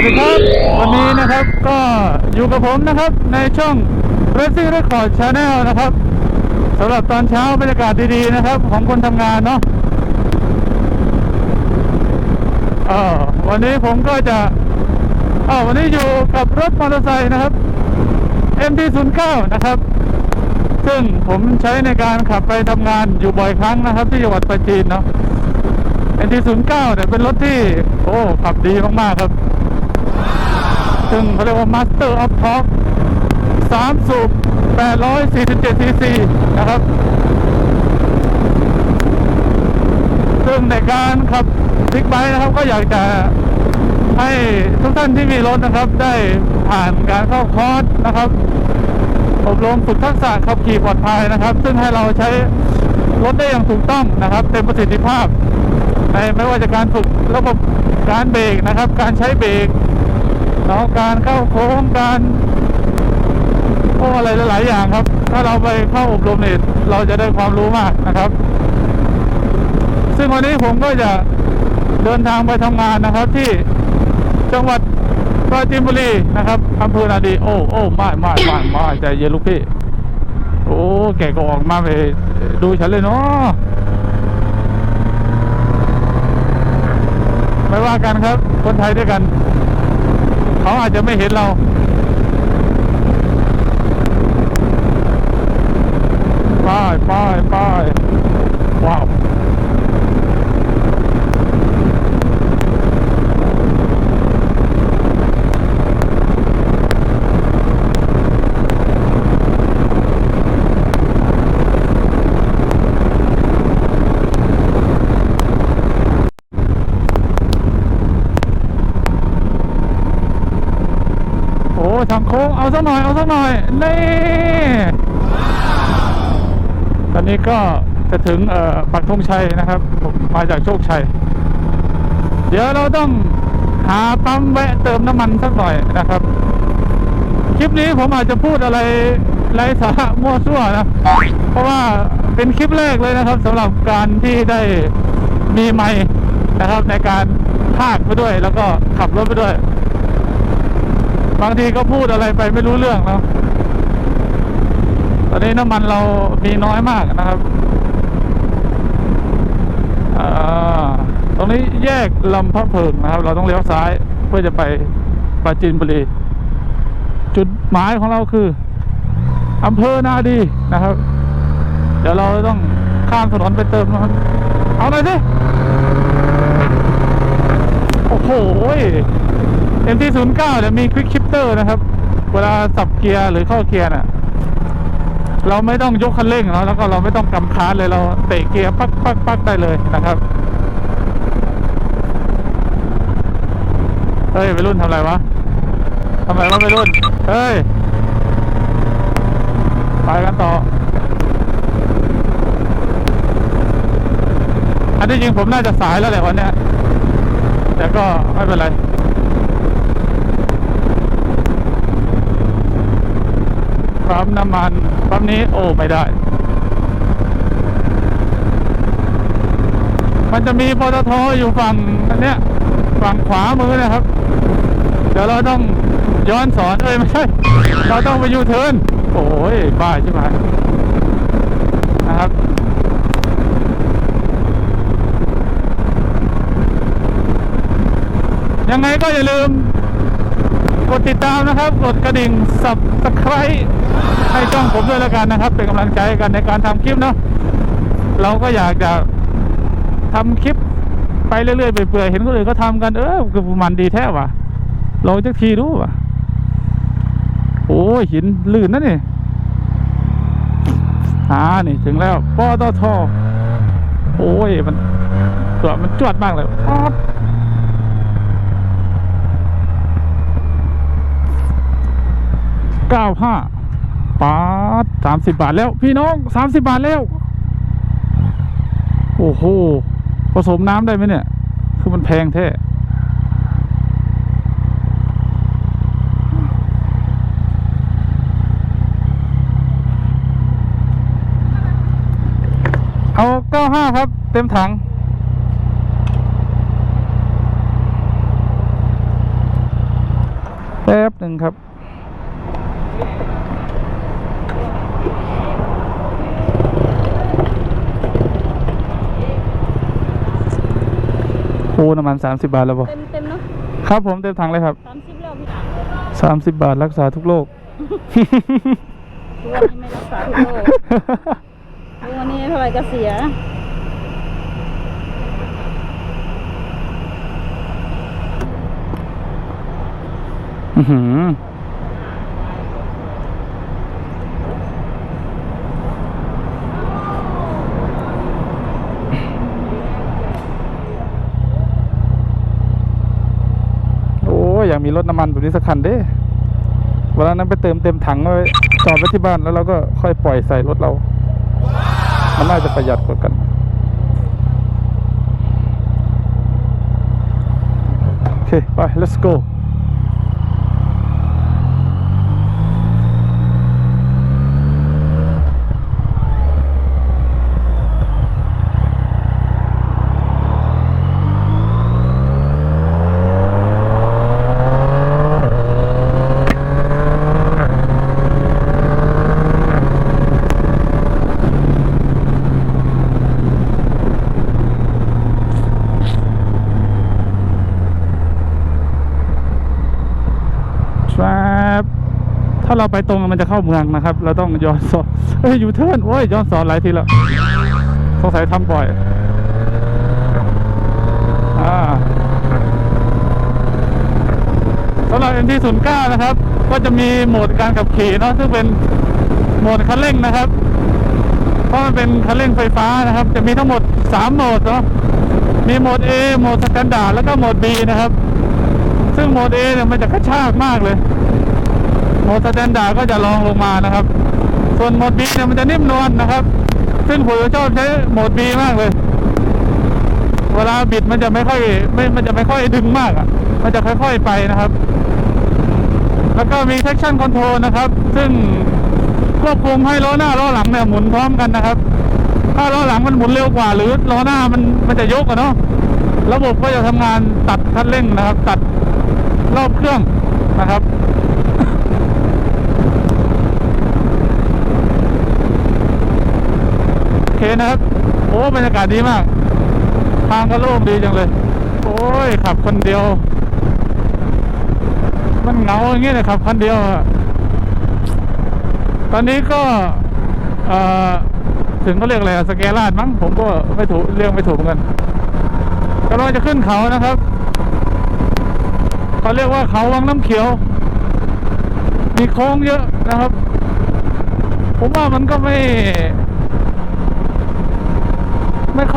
วัสดีครับ วันนี้นะครับก็อยู่กับผมนะครับในช่อง Racing Record Channel นะครับสำหรับตอนเช้าบรรยากาศดีๆนะครับ ของคนทำงานเนาะวันนี้ผมก็จะออวันนี้อยู่กับรถมอเตอร์ไซค์นะครับ MT09 นะครับ ซึ่งผมใช้ในการขับไปทำงานอยู่บ่อยครั้งนะครับ ที่จังหวัดประจีนเนาะ NT09 เนี่ยเป็นรถที่ โอ้ ขับดีมากๆครับ ซึ่งเขาเรียกว่า Master of Torque 3สูบ 847 cc นะครับ ซึ่งในการขับบิ๊กไบค์นะครับ ก็อยากจะให้ทุกท่านที่มีรถนะครับ ได้ผ่านการเข้าคอร์สนะครับ อบรมฝึกทักษะขับขี่ปลอดภัยนะครับ ซึ่งให้เราใช้รถได้อย่างถูกต้องนะครับ เต็มประสิทธิภาพในไม่ว่าจะการฝึกระบบการเบรกนะครับ การใช้เบรก เนาะการเข้าโค้งการพวกอะไรหลาย ๆ อย่างครับ ถ้าเราไปเข้าอบรมเนี่ยเราจะได้ความรู้มากนะครับ ซึ่งวันนี้ผมก็จะเดินทางไปทำงานนะครับ ที่จังหวัดปราจีนบุรีนะครับอำเภอนาดีโอ้โอ้ไม่ไม่ไม่ไม่ใจเย็นลูกพี่ โอ้แกก็ออกมาไปดูฉันเลยเนาะไม่ว่ากันครับ คนไทยด้วยกัน เขาอาจจะไม่เห็นเราป้ายป้ายป้ายว้าว โอ้ทางโค้ง เอาสักหน่อย เอาสักหน่อย นี่ ตอนนี้ก็จะถึงเอ่อปักธงชัยนะครับผมมาจากโชคชัย เดี๋ยวเราต้องหาปั๊มแวะเติมน้ำมันสักหน่อยนะครับ คลิปนี้ผมอาจจะพูดอะไรไร้สาระมั่วซั่วนะ เพราะว่าเป็นคลิปแรกเลยนะครับสำหรับการที่ได้มีไมค์นะครับในการพากไปด้วยแล้วก็ขับรถไปด้วย บางทีก็พูดอะไรไปไม่รู้เรื่องเนาะตอนนี้น้ำมันเรามีน้อยมากนะครับตรงนี้แยกลำพะเพิงนะครับ เราต้องเลี้ยวซ้ายเพื่อจะไปปราจีนบุรี จุดหมายของเราคืออำเภอนาดีนะครับ เดี๋ยวเราต้องข้ามถนนไปเติมนะครับเอาหน่อยสิโอ้โห MT09 เนี่ยมี Quick Shifter นะครับ เวลาสับเกียร์หรือเข้าเกียร์น่ะเราไม่ต้องยกคันเร่งเนาะแล้วก็เราไม่ต้องกำคาร์เลยเราเตะเกียร์ปักปักปักได้เลยนะครับเฮ้ยไปรุ่นทำไรวะทำไรวะไปรุ่นเฮ้ยไปกันต่อ อันที่จริงผมน่าจะสายแล้วแหละวันเนี้ยแต่ก็ไม่เป็นไร ปั๊มน้ำมันปั๊มนี้โอ้ไม่ได้ มันจะมีปตทอยู่ฝั่งอันเนี้ยฝั่งขวามือนะครับ เดี๋ยวเราต้องย้อนสอนเอ้ยไม่ใช่เราต้องไปยูเทิร์นโอ้ยบ้าใช่ไหมนะครับยังไงก็อย่าลืม กดติดตามนะครับ กดกระดิ่งสับสไครให้ช่องผมด้วยแล้วกันนะครับ เป็นกำลังใจกันในการทำคลิปเนาะเราก็อยากจะทำคลิปไปเรื่อยๆไปเปื่อยเห็นคนอื่นเขาทำกันเออคือมันดีแท้ว่ะลองจักทีดูว่ะโอ้หินลื่นนะนี่อ่านี่ถึงแล้วปอตทโอ้ยมันตัวมันจวดมากเลยป๊อ เก้าห้าปาดสามสิบบาทแล้ว พี่น้องสามสิบบาทแล้ว โอ้โห ผสมน้ำได้ไหมเนี่ย คือมันแพงแท้เอาเก้าห้าครับ เต็มถังแป๊บหนึ่งครับ โอ้น้ำมัน30บาทแล้วบ่เต็มเต็มเนาะครับผมเต็มถังเลยครับสามสิบแล้วพี่30บาทรักษาทุกโรคทุกวันนี้ไม่รักษาทุกโรคทุกวันนี้เท่าไหร่ก็เสียอื้อหือโอ้ยอยากมีรถ นี้สักคันเด้เวลานั้นไปเติมเต็มถังไว้จอดไว้ที่บ้านแล้วเราก็ค่อยปล่อยใส่รถเรา มันน่าจะประหยัดกว่ากันโอเคไป let's go ครับถ้า เราไปตรงมันจะเข้าเมืองนะครับ เราต้องย้อนสอนเอ้ยยูเทิร์นโอ้ยย้อนสอนหลายทีแล้วสงสัยทำบ่อยอสำหรับ MT09 นะครับ ก็จะมีโหมดการขับขี่เนาะซึ่งเป็นโหมดคันเร่งนะครับ เพราะมันเป็นคันเร่งไฟฟ้านะครับ จะมีทั้งหมด 3 โหมดเนาะมีโหมด A โหมดสแตนดาร์ดแล้วก็โหมด B นะครับ ซึ่งโหมด A เนี่ยมันจะกระชากมากเลย มดสแตนดาร์ดก็จะลองลงมานะครับ ส่วนโหมด B เนี่ยมันจะนิ่มนวลนะครับ ซึ่งผมชอบใช้โหมด B มากเลย เวลาบิดมันจะไม่ค่อยไม่มันจะไม่ค่อยดึงมากอะ มันจะค่อยๆไปนะครับ แล้วก็มี traction control นะครับ ซึ่งควบคุมให้ล้อหน้าล้อหลังเนี่ยหมุนพร้อมกันนะครับ ถ้าล้อหลังมันหมุนเร็วกว่า หรือล้อหน้ามันมันจะยกอะเนาะระบบก็จะทำงานตัดคันเร่งนะครับ ตัดรอบเครื่องนะครับ โอ เคนะครับ โอ้บรรยากาศดีมาก ทางก็โล่งดีจังเลย โอ้ยขับคนเดียว มันเหงาอย่างเงี้ยเลยขับคนเดียวตอนนี้ก็เอ่อถึงเขาเรียกอะไรสเกลาดมั้งผมก็ไม่ถูกเรียกไม่ถูกเหมือนกันกำลังจะขึ้นเขานะครับเขาเรียกว่าเขาวังน้ำเขียว มีโค้งเยอะนะครับ ผมว่ามันก็ไม่ไม่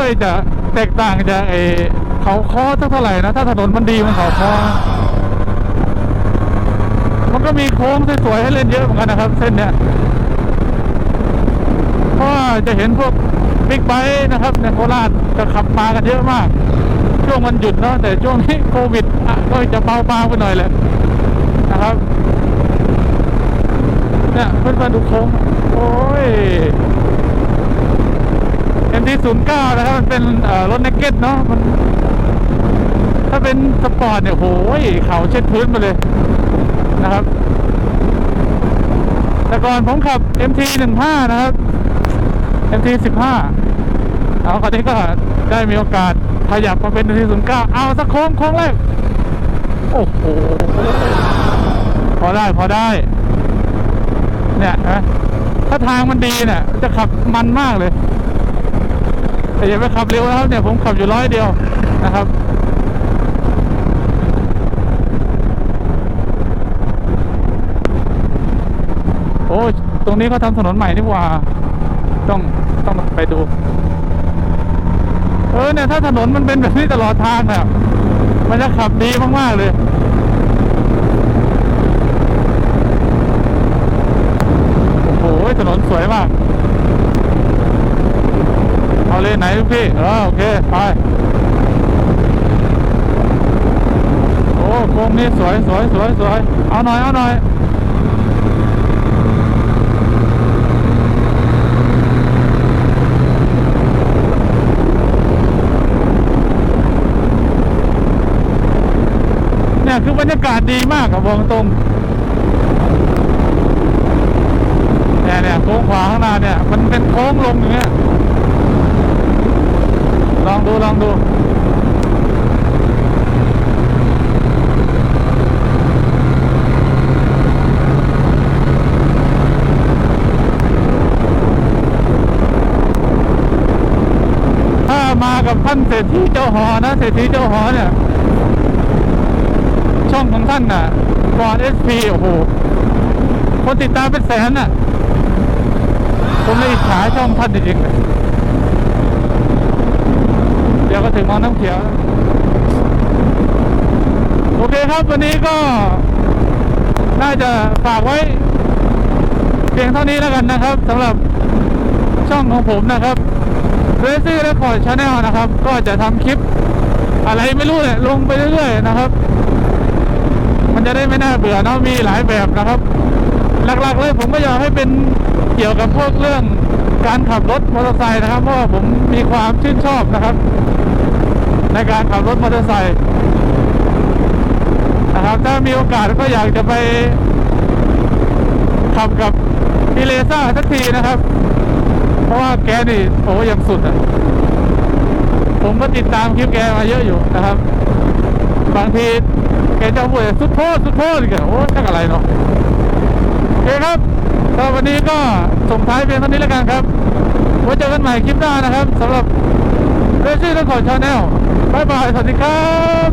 ค่อยจะแตกต่างจากไอ้เขาคอสักเท่าไหร่นะ ถ้าถนนมันดีมันเขาคอมันก็มีโค้งสวยๆให้เล่นเยอะเหมือนกันนะครับ เส้นเนี้ยเพราะจะเห็นพวกบิ๊กไบค์นะครับในโคราชจะขับมากันเยอะมาก ช่วงวันหยุดเนาะแต่ช่วงนี้โควิดก็จะเบาบางไปหน่อยแหละนะครับเนี่ยเพื่อนมาดูโค้งโอ้ย MT09 นะครับมันเป็นรถเนกเก็ตเนาะมันถ้าเป็นสปอร์ตเนี่ยโหยเขาเช็ดพื้นมาเลยนะครับ แต่ก่อนผมขับ MT15 นะครับ MT15 เอาคราวนี้ก็ได้มีโอกาสขยับมาเป็น MT09 เอาสักโค้งโค้งแรกโอ้โหพอได้พอได้ เนี่ยนะถ้าทางมันดีเนี่ยจะขับมันมากเลย อย่าไปขับเร็วนะครับเนี่ยผมขับอยู่ร้อยเดียวนะครับโอ้ตรงนี้เขาทำถนนใหม่นี่ว่า ต้องต้องไปดู เออเนี่ยถ้าถนนมันเป็นแบบนี้ตลอดทางเนี่ยมันจะขับดีมากๆเลยโอ้โหถนนสวยมาก เอาเลยไหนพี่เออโอเค ไป โอ้โค้งนี้สวยสวยสวยสวยเอาหน่อย เอาหน่อยเนี่ยคือบรรยากาศดีมากกับวงตรงเนี่ยเนี่ยโค้งขวาข้างหน้าเนี่ย มันเป็นโค้งลงอย่างเงี้ย ลองดูลองดูถ้ามากับท่านเศรษฐีเจ้าหอนะเศรษฐีเจ้าหอเนี่ย ช่องของท่านน่ะก่อนเอสพีโอ้โห คนติดตามเป็นแสนน่ะ ผมเลยอิจฉาช่องท่านจริงๆเลย ก็ถึงมองน้ำเขียวแล้วโอเคครับวันนี้ก็น่าจะฝากไว้ เพียงเท่านี้แล้วกันนะครับสำหรับช่องของผมนะครับเรซี่และคอร์ดชาแนลนะครับ ก็จะทำคลิปอะไรไม่รู้เนี่ยลงไปเรื่อยๆนะครับ มันจะได้ไม่น่าเบื่อเนาะมีหลายแบบนะครับ หลักๆเลยผมก็อยากให้เป็นเกี่ยวกับพวกเรื่อง การขับรถมอเตอร์ไซค์นะครับเพราะว่าผมมีความชื่นชอบนะครับ ในการขับรถมอเตอร์ไซค์นะครับถ้ามีโอกาสก็อยากจะไปขับกับพี่เลซ่าสักทีนะครับ เพราะว่าแกนี่โอ้ยังสุดอะผมก็ติดตามคลิปแกมาเยอะอยู่นะครับ บางทีแกจะพูดสุดโทษสุดโทษอีกโอ้ชักอะไรเนาะโอเคครับ ก็วันนี้ก็ส่งท้ายเพียงเท่านี้แล้วกันครับไว้เจอกันใหม่คลิปหน้านะครับสำหรับเรซี่และขอชาแนลบายบาย สวัสดีครับ